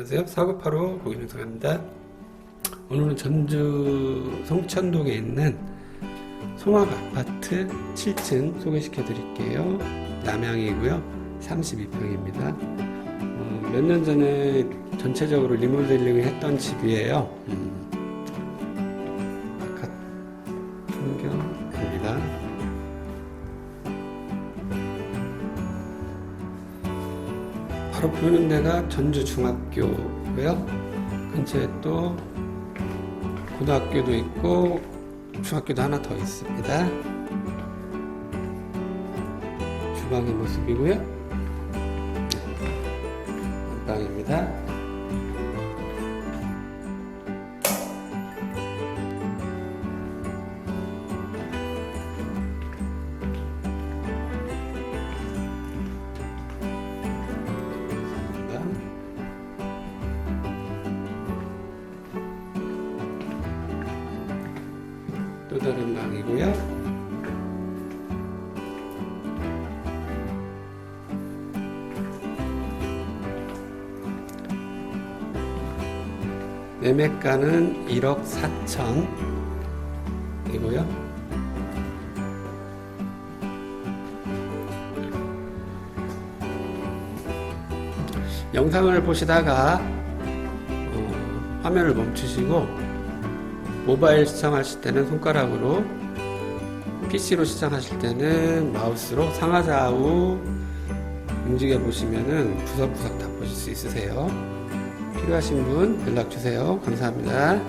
안녕하세요. 사고파로 고객님입니다. 오늘은 전주 성찬동에 있는 송악 아파트 7층 소개시켜 드릴게요. 남양이고요. 32평입니다. 몇년 전에 전체적으로 리모델링을 했던 집이에요. 음, 바로 보이는 데가 전주 중학교고요. 근처에 또 고등학교도 있고 중학교도 하나 더 있습니다. 주방의 모습이고요. 안방입니다. 다른 방이고요. 매매가는 1억 4천이고요. 영상을 보시다가 어, 화면을 멈추시고 모바일 시청하실 때는 손가락으로 PC로 시청하실 때는 마우스로 상하좌우 움직여 보시면은 구석구석 다 보실 수 있으세요. 필요하신 분 연락 주세요. 감사합니다.